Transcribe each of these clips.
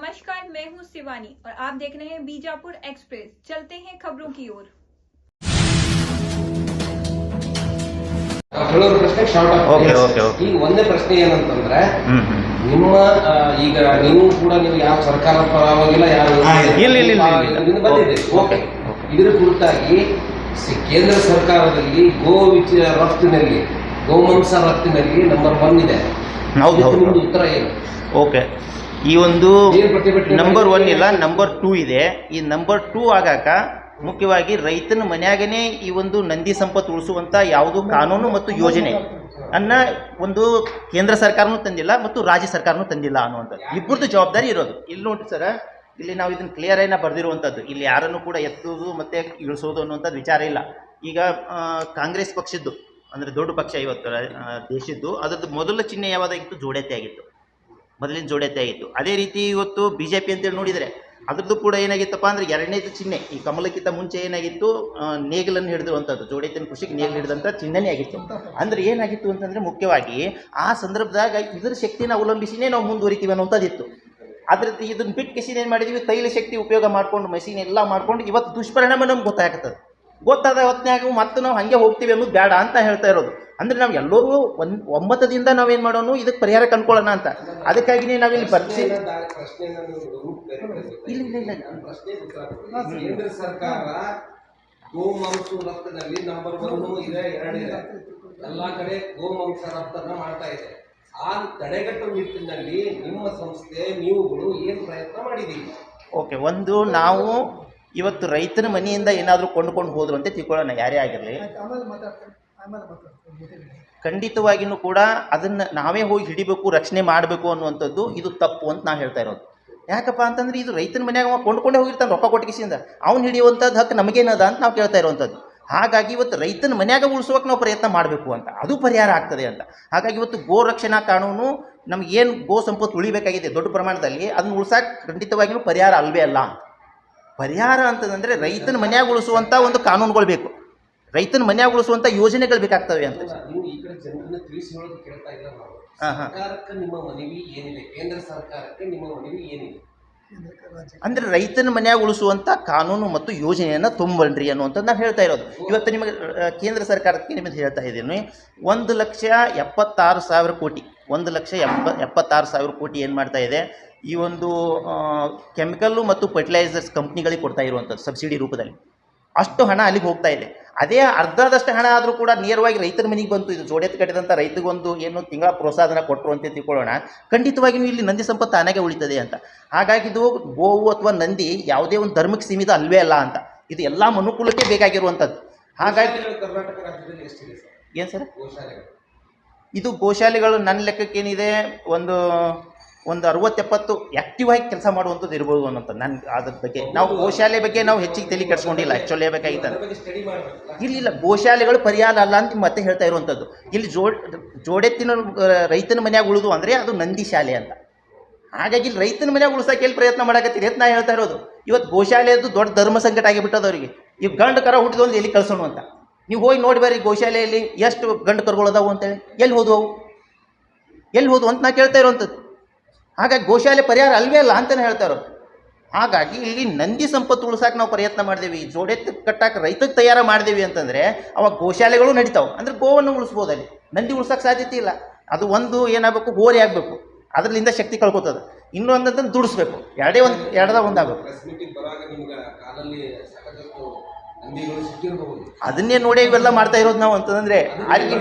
शिवानी और आप देख रहे हैं बीजापुर एक्सप्रेस चलते हैं खबरों की ओर ಹೇಳೋದು ಪ್ರಶ್ನೆ ಶಾರ್ಟ್ Okay, okay, okay. ಈಗ ಒಂದೇ ಪ್ರಶ್ನೆ ಏನಂತಂದ್ರೆ ಹ್ಮ್ ಹ್ಮ್ ನಿಮ್ಮ ಆ, ಈಗ ನೀವು ಕೂಡ ನೀವು ಯಾವ ಸರ್ಕಾರ ಪರವಾಗಿಲ್ಲ ಯಾವ ಹಾ, ಇಲ್ಲ, ಇಲ್ಲ, ಇಲ್ಲ, ಇಲ್ಲ. ಇದರಿಂದ ಬಂದಿದೆ Okay, ಓಕೆ okay. ಇದರ ಕುರಿತಾಗಿ ಸಿ- ಕೇಂದ್ರ ಸರ್ಕಾರದಲ್ಲಿ ಗೋ ವಿಚ ರಫ್ತಿನಲ್ಲಿ ಗೋಮಾಂಸ ರಫ್ತಿನಲ್ಲಿ ನಂಬರ್ ಒನ್ ಇದೆ ಹೌದು ಇದಕ್ಕೆ ಹೌದು ನಿಮ್ದು ಉತ್ತರ ಏನು ಓಕೆ ಈ ಒಂದು ನಂಬರ್ ಒನ್ ಇಲ್ಲ ನಂಬರ್ ಟೂ ಇದೆ. ಈ ನಂಬರ್ ಟೂ ಆಗಾಕ ಮುಖ್ಯವಾಗಿ ರೈತನ ಮನ್ಯಾಗನೇ ಈ ಒಂದು ನಂದಿ ಸಂಪತ್ತು ಉಳಿಸುವಂತ ಯಾವುದು ಕಾನೂನು ಮತ್ತು ಯೋಜನೆ ಅನ್ನ ಒಂದು ಕೇಂದ್ರ ಸರ್ಕಾರನೂ ತಂದಿಲ್ಲ ಮತ್ತು ರಾಜ್ಯ ಸರ್ಕಾರನೂ ತಂದಿಲ್ಲ ಅನ್ನುವಂಥದ್ದು. ಇಬ್ಬರದ್ದು ಜವಾಬ್ದಾರಿ ಇರೋದು. ಇಲ್ಲಿ ನೋಡಿ ಸರ್ ಇಲ್ಲಿ ನಾವು ಇದನ್ನು ಕ್ಲಿಯರ್ ಆಗಿ ಬರೆದಿರುವಂಥದ್ದು. ಇಲ್ಲಿ ಯಾರನ್ನು ಕೂಡ ಎತ್ತುವುದು ಮತ್ತೆ ಇಳಿಸೋದು ಅನ್ನುವಂಥದ್ದು ವಿಚಾರ ಇಲ್ಲ. ಈಗ ಕಾಂಗ್ರೆಸ್ ಪಕ್ಷದ್ದು ಅಂದರೆ ದೊಡ್ಡ ಪಕ್ಷ ಇವತ್ತು ದೇಶದ್ದು ಅದರದ್ದು ಮೊದಲ ಚಿಹ್ನೆ ಯಾವುದಾಗಿತ್ತು ಜೋಡತೆ ಆಗಿತ್ತು. ಮೊದಲಿನ ಜೋಡತೆ ಆಗಿತ್ತು ಅದೇ ರೀತಿ ಇವತ್ತು ಬಿ ಜೆ ಪಿ ಅಂತೇಳಿ ನೋಡಿದರೆ ಅದ್ರದ್ದು ಕೂಡ ಏನಾಗಿತ್ತಪ್ಪ ಅಂದರೆ ಎರಡನೇದು ಚಿಹ್ನೆ. ಈ ಕಮಲಕ್ಕಿಂತ ಮುಂಚೆ ಏನಾಗಿತ್ತು? ನೇಗಿಲನ್ನು ಹಿಡಿದಿರುವಂಥದ್ದು ಜೋಡೇತನ ಕೃಷಿಗೆ ನೇಗಿಲು ಹಿಡಿದಂಥ ಚಿಹ್ನೆನೇ ಆಗಿತ್ತು. ಅಂದರೆ ಏನಾಗಿತ್ತು ಅಂತಂದರೆ ಮುಖ್ಯವಾಗಿ ಆ ಸಂದರ್ಭದಾಗ ಇದರ ಶಕ್ತಿನ ಅವಲಂಬಿಸಿನೇ ನಾವು ಮುಂದುವರಿತೀವಿ ಅನ್ನೋಂಥದ್ದಿತ್ತು ಅದ್ರದ್ದು ಇದನ್ನ ಬಿಟ್ಟು ಕಿಸಿನ ಏನು ಮಾಡಿದೀವಿ? ತೈಲ ಶಕ್ತಿ ಉಪಯೋಗ ಮಾಡ್ಕೊಂಡು ಮೆಷಿನ್ ಎಲ್ಲ ಮಾಡ್ಕೊಂಡು ಇವತ್ತು ದುಷ್ಪರಿಣಾಮ ನಮ್ಗೆ ಗೊತ್ತಾಗ್ತದೆ. ಗೊತ್ತಾದ ಹೊತ್ತಿನಾಗ ಮತ್ತೆ ನಾವು ಹಾಗೆ ಹೋಗ್ತೀವಿ ಅನ್ನೋದು ಬೇಡ ಅಂತ ಹೇಳ್ತಾ ಇರೋದು. ಅಂದ್ರೆ ನಾವು ಎಲ್ಲರೂ ಒಂದು ಒಮ್ಮತದಿಂದ ನಾವೇನು ಮಾಡೋಣ ಇದಕ್ಕೆ ಪರಿಹಾರ ಕಂಡ್ಕೊಳ್ಳೋಣ ಅಂತ. ಅದಕ್ಕಾಗಿನೇ ನಾವಿಲ್ಲಿ ಬರ್ತೀವಿ. ಪ್ರಶ್ನೆನ ದಾ- ಪ್ರಶ್ನೆನ ನೀವು ರೂಟ್ ಬೇರೆ ಬೇರೆ ಗೊತ್ತಾಯ್ತು. ಇಲ್ಲ ಇಲ್ಲ ಇಲ್ಲ. ನನ್ನ ಪ್ರಶ್ನೆಗೆ ಉತ್ತರ ಕೊಡಿ. ಕೇಂದ್ರ ಸರ್ಕಾರ ಗೋಮಾಂಸ ರಫ್ತಿನಲ್ಲಿ ನಂಬರ್ ಒನ್ ಇದೆ ಎರಡಿದೆ ಎಲ್ಲಾ ಕಡೆ ಗೋಮಾಂಸ ರಫ್ತನ್ನ ಮಾಡ್ತಾ ಇದೆ. ಆ ತಡೆಗಟ್ಟುವ ನಿಟ್ಟಿನಲ್ಲಿ ನಿಮ್ಮ ಸಂಸ್ಥೆ ನೀವುಗಳು ಏನ್ ಪ್ರಯತ್ನ ಮಾಡಿದ್ದೀರಿ? ಓಕೆ ಒಂದು ನಾವು ಇವತ್ತು ರೈತನ ಮನೆಯಿಂದ ಏನಾದರೂ ಕೊಂಡ್ಕೊಂಡು ಹೋದ್ರು ಅಂತ ತಿಳ್ಕೊಳ್ಳೋಣ ಯಾರೇ ಆಗಿರಲಿ. ಖಂಡಿತವಾಗಿಯೂ ಕೂಡ ಅದನ್ನು ನಾವೇ ಹೋಗಿ ಹಿಡಿಬೇಕು, ರಕ್ಷಣೆ ಮಾಡಬೇಕು ಅನ್ನುವಂಥದ್ದು ಇದು ತಪ್ಪು ಅಂತ ನಾನು ಹೇಳ್ತಾ ಇರೋದು. ಯಾಕಪ್ಪ ಅಂತಂದ್ರೆ ಇದು ರೈತನ ಮನೆಯಾಗ ಅವ ಕೊಂಡ್ಕೊಂಡೇ ಹೋಗಿರ್ತಾನೆ ರೊಕ್ಕ ಕೊಟ್ಟಿಗೆಸಿಂದ. ಅವ್ನು ಹಿಡಿಯುವಂಥದ್ದು ಹಕ್ಕು ನಮಗೇನದ ಅಂತ ನಾವು ಕೇಳ್ತಾ ಇರುವಂಥದ್ದು. ಹಾಗಾಗಿ ಇವತ್ತು ರೈತನ ಮನೆಯಾಗ ಉಳಿಸೋಕೆ ನಾವು ಪ್ರಯತ್ನ ಮಾಡಬೇಕು ಅಂತ, ಅದು ಪರಿಹಾರ ಆಗ್ತದೆ ಅಂತ. ಹಾಗಾಗಿ ಇವತ್ತು ಗೋ ರಕ್ಷಣಾ ಕಾನೂನು ನಮಗೇನು ಗೋ ಸಂಪತ್ತು ಉಳಿಬೇಕಾಗಿದೆ ದೊಡ್ಡ ಪ್ರಮಾಣದಲ್ಲಿ ಅದನ್ನ ಉಳ್ಸಕ್ಕೆ ಖಂಡಿತವಾಗಿಯೂ ಪರಿಹಾರ ಅಲ್ವೇ ಅಲ್ಲ ಪರಿಹಾರ ಅಂತಂದರೆ ರೈತನ ಮನೆಯಾಗ ಉಳಿಸುವಂಥ ಒಂದು ಕಾನೂನುಗಳು ಬೇಕು. ರೈತನ ಮನ್ಯಾಗ ಉಳಿಸುವಂಥ ಯೋಜನೆಗಳು ಬೇಕಾಗ್ತವೆ ಅಂತ. ಅಂದ್ರೆ ನೀವು ಈ ಕಡೆ ಜನರನ್ನ ತಿಳಿಸಿ ಹೇಳೋದು ಕೇಳ್ತಾ ಇಲ್ಲ ನಾವು. ಹಾ, ಹಾ. ಸರ್ಕಾರಕ್ಕೆ ನಿಮ್ಮ ಮನವಿ ಏನಿದೆ? ಕೇಂದ್ರ ಸರ್ಕಾರಕ್ಕೆ ನಿಮ್ಮ ಮನವಿ ಏನಿದೆ? ಅಂದರೆ ರೈತನ ಮನ್ಯಾಗ ಉಳಿಸುವಂಥ ಕಾನೂನು ಮತ್ತು ಯೋಜನೆಯನ್ನು ತುಂಬಲ್ರಿ ಅನ್ನುವಂಥದ್ದು ನಾನು ಹೇಳ್ತಾ ಇರೋದು. ಇವತ್ತು ನಿಮಗೆ ಕೇಂದ್ರ ಸರ್ಕಾರಕ್ಕೆ ನಿಮಗೆ ಹೇಳ್ತಾ ಇದ್ದೀನಿ ಒಂದು ಲಕ್ಷ ಎಪ್ಪತ್ತಾರು ಸಾವಿರ ಕೋಟಿ ಒಂದು ಲಕ್ಷ ಎಪ್ಪ ಎಪ್ಪತ್ತಾರು ಸಾವಿರ ಕೋಟಿ ಏನು ಮಾಡ್ತಾ ಇದೆ? ಈ ಒಂದು ಕೆಮಿಕಲ್ಲು ಮತ್ತು ಫರ್ಟಿಲೈಸರ್ಸ್ ಕಂಪ್ನಿಗಳಿಗೆ ಕೊಡ್ತಾ ಇರುವಂಥದ್ದು ಸಬ್ಸಿಡಿ ರೂಪದಲ್ಲಿ. ಅಷ್ಟು ಹಣ ಅಲ್ಲಿಗೆ ಹೋಗ್ತಾ ಇದೆ. ಅದೇ ಅರ್ಧದಷ್ಟು ಹಣ ಆದರೂ ಕೂಡ ನೇರವಾಗಿ ರೈತರ ಮನೆಗೆ ಬಂತು. ಇದು ಜೋಡೆತ್ ಕಟ್ಟಿದಂಥ ರೈತಗೊಂದು ಏನು ತಿಂಗಳ ಪ್ರೋತ್ಸಾಹನ ಕೊಟ್ಟರು ಅಂತ ತಿಳ್ಕೊಳ್ಳೋಣ. ಖಂಡಿತವಾಗಿಯೂ ಇಲ್ಲಿ ನಂದಿ ಸಂಪತ್ತು ತಾನಾಗೆ ಉಳಿತದೆ ಅಂತ. ಹಾಗಾಗಿ ಇದು ಗೋವು ಅಥವಾ ನಂದಿ ಯಾವುದೇ ಒಂದು ಧರ್ಮಕ್ಕೆ ಸೀಮಿತ ಅಲ್ವೇ ಅಲ್ಲ ಅಂತ. ಇದು ಎಲ್ಲ ಮನುಕುಲಕ್ಕೆ ಬೇಕಾಗಿರುವಂಥದ್ದು. ಹಾಗಾಗಿ ಏನು ಸರ್? ಇದು ಗೋಶಾಲೆಗಳು ನನ್ನ ಲೆಕ್ಕಕ್ಕೇನಿದೆ? ಒಂದು ಒಂದು ಅರವತ್ತೆಪ್ಪತ್ತು ಆ್ಯಕ್ಟಿವ್ ಆಗಿ ಕೆಲಸ ಮಾಡುವಂಥದ್ದು ಇರ್ಬೋದು ಅನ್ನೋಂಥ ನನ್ನ ಅದ್ರ ಬಗ್ಗೆ. ನಾವು ಗೋಶಾಲೆ ಬಗ್ಗೆ ನಾವು ಹೆಚ್ಚಿಗೆ ತಲೆ ಕೆಡಿಸ್ಕೊಂಡಿಲ್ಲ ಆ್ಯಕ್ಚುಲಿ ಬೇಕಾಗಿತ್ತು ಇಲ್ಲಿಲ್ಲ ಗೋಶಾಲೆಗಳು ಪರಿಹಾರ ಅಲ್ಲ ಅಂತ ಮತ್ತೆ ಹೇಳ್ತಾ ಇರುವಂಥದ್ದು. ಇಲ್ಲಿ ಜೋಡ್ ಜೋಡೆತ್ತಿನ ರೈತನ ಮನೆಯಾಗ ಉಳಿದು ಅಂದರೆ ಅದು ನಂದಿ ಶಾಲೆ ಅಂತ. ಹಾಗಾಗಿ ಇಲ್ಲಿ ರೈತನ ಮನೆಯಾಗ ಉಳಿಸೋಕೆ ಎಲ್ಲಿ ಪ್ರಯತ್ನ ಮಾಡಕತ್ತೀರಿ ಅಂತ ನಾ ಹೇಳ್ತಾ ಇರೋದು. ಇವತ್ತು ಗೋಶಾಲೆಯದ್ದು ದೊಡ್ಡ ಧರ್ಮ ಸಂಕಟ ಆಗಿಬಿಟ್ಟದ ಅವರಿಗೆ. ಈಗ ಗಂಡು ಕರ ಹುಟ್ಟಿದೊಂದು ಎಲ್ಲಿ ಕಳ್ಸೋಣ ಅಂತ. ನೀವು ಹೋಗಿ ನೋಡಿ ಬರ್ರಿ ಗೋಶಾಲೆಯಲ್ಲಿ ಎಷ್ಟು ಗಂಡು ಕರುಗಳು ಅದಾವು ಅಂತೇಳಿ. ಎಲ್ಲಿ ಹೋದವು ಎಲ್ಲಿ ಹೋದವು ಅಂತ ನಾ ಕೇಳ್ತಾ ಇರೋವಂಥದ್ದು. ಹಾಗಾಗಿ ಗೋಶಾಲೆ ಪರಿಹಾರ ಅಲ್ವೇ ಅಲ್ಲ ಅಂತಲೇ ಹೇಳ್ತಾರೆ ಹಾಗಾಗಿ ಇಲ್ಲಿ ನಂದಿ ಸಂಪತ್ತು ಉಳ್ಸಕ್ಕೆ ನಾವು ಪ್ರಯತ್ನ ಮಾಡಿದೀವಿ. ಜೋಡೆತ್ತು ಕಟ್ಟಕ್ಕೆ ರೈತಕ್ಕೆ ತಯಾರು ಮಾಡಿದೀವಿ ಅಂತಂದರೆ ಅವಾಗ ಗೋಶಾಲೆಗಳು ನಡೀತಾವೆ. ಅಂದ್ರೆ ಗೋವನ್ನು ಉಳಿಸ್ಬೋದು ಅಲ್ಲಿ. ನಂದಿ ಉಳಿಸೋಕೆ ಸಾಧ್ಯತೆ ಇಲ್ಲ. ಅದು ಒಂದು ಏನಾಗಬೇಕು ಹೋರಿ ಆಗಬೇಕು. ಅದರಿಂದ ಶಕ್ತಿ ಕಳ್ಕೊತದೆ. ಇನ್ನೊಂದಂತಂದು ದುಡಿಸ್ಬೇಕು. ಎರಡೇ ಒಂದು ಎರಡದ ಒಂದಾಗಬೇಕು. ಅದನ್ನೇ ನೋಡಿ ಇವೆಲ್ಲ ಮಾಡ್ತಾ ಇರೋದು ನಾವು ಅಂತಂದ್ರೆ ಅಲ್ಲಿ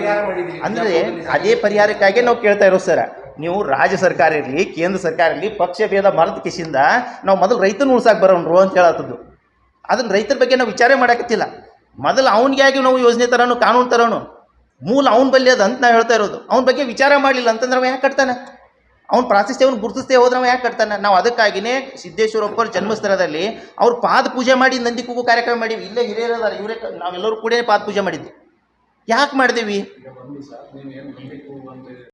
ಅಂದ್ರೆ ಅದೇ ಪರಿಹಾರಕ್ಕಾಗಿ ನಾವು ಕೇಳ್ತಾ ಇರೋದು ಸರ್. ನೀವು ರಾಜ್ಯ ಸರ್ಕಾರ ಇರಲಿ, ಕೇಂದ್ರ ಸರ್ಕಾರ ಇರಲಿ, ಪಕ್ಷ ಭೇದ ಮರದ ಕಿಸಿಂದ ನಾವು ಮೊದಲು ರೈತನ ಉಳ್ಸಕ್ಕೆ ಬರೋಣ್ರು ಅಂತ ಹೇಳತ್ತದ್ದು. ಅದನ್ನ ರೈತರ ಬಗ್ಗೆ ನಾವು ವಿಚಾರ ಮಾಡಕತ್ತಿಲ್ಲ. ಮೊದಲು ಅವನಿಗೆ ಆಗಿ ನಾವು ಯೋಜನೆ ತರೋನು ಕಾನೂನು ತರೋನು ಮೂಲ ಅವ್ನ ಬಲ್ಲಿ ಅದ ಅಂತ ನಾವು ಹೇಳ್ತಾ ಇರೋದು. ಅವ್ನ ಬಗ್ಗೆ ವಿಚಾರ ಮಾಡಲಿಲ್ಲ ಅಂತಂದ್ರೆ ಅವ ಯಾಕೆ ಕಟ್ತಾನೆ? ಅವ್ನು ಪ್ರಾಶಸ್ತ್ಯ ಅವ್ನು ಗುರುತಿಸ್ತೇ ಹೋದ್ರೆ ಅವ ಯಾಕೆ ಕಟ್ತಾನೆ? ನಾವು ಅದಕ್ಕಾಗಿಯೇ ಸಿದ್ದೇಶ್ವರಪ್ಪರ ಜನ್ಮಸ್ಥಳದಲ್ಲಿ ಅವ್ರು ಪಾದ ಪೂಜೆ ಮಾಡಿ ನಂದಿ ಕೂಗು ಕಾರ್ಯಕ್ರಮ ಮಾಡೀವಿ ಇಲ್ಲೇ ಹಿರಿಯರದಾರ ಇವರೇ ನಾವೆಲ್ಲರೂ ಕೂಡ ಪಾದ ಪೂಜೆ ಮಾಡಿದ್ವಿ. ಯಾಕೆ ಮಾಡಿದೇವಿ?